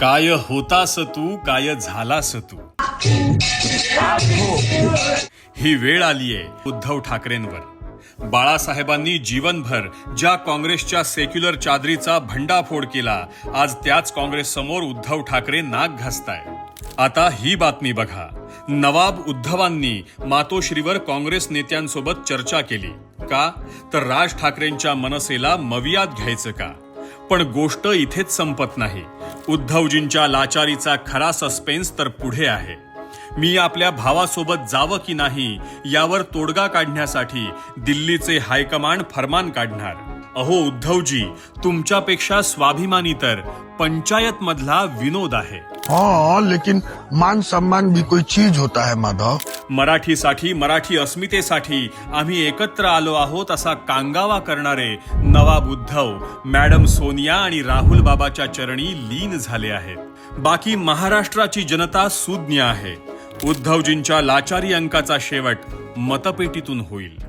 काय होतास तू काय झालास तू? ही वेळ आलीये उद्धव ठाकरेंवर. बाळासाहेबांनी जीवनभर ज्या काँग्रेसच्या सेक्युलर चादरीचा भंडाफोड केला आज त्याच काँग्रेस समोर उद्धव ठाकरे नाक घासताय. आता ही बातमी बघा. नवाब उद्धवांनी मातोश्रीवर काँग्रेस नेत्यांसोबत चर्चा केली. का? तर राज ठाकरेंच्या मनसेला मवियात घ्यायचं का? पण गोष्ट इथेच संपत नाही. उद्धवजींच्या लाचारीचा खरा सस्पेन्स तर पुढे आहे. मी आपल्या भावासोबत जावं की नाही यावर तोडगा काढण्यासाठी दिल्लीचे हायकमांड फरमान काढणार. अहो उद्धवजी तुमच्यापेक्षा स्वाभिमानी तर पंचायत मधला विनोद आहे. हाँ लेकिन मान सम्मान भी कोई चीज होता है माधव. मराठीसाठी मराठी अस्मितेसाठी आम्ही एकत्र आलो आहोत असा कांगावा करणारे नवाब उद्धव मॅडम सोनिया आणि राहुल बाबाच्या चरणी लीन झाले आहेत. बाकी महाराष्ट्राची जनता सुज्ञ आहे. उद्धवजींच्या लाचारी अंकाचा शेवट मतपेटीतून होईल.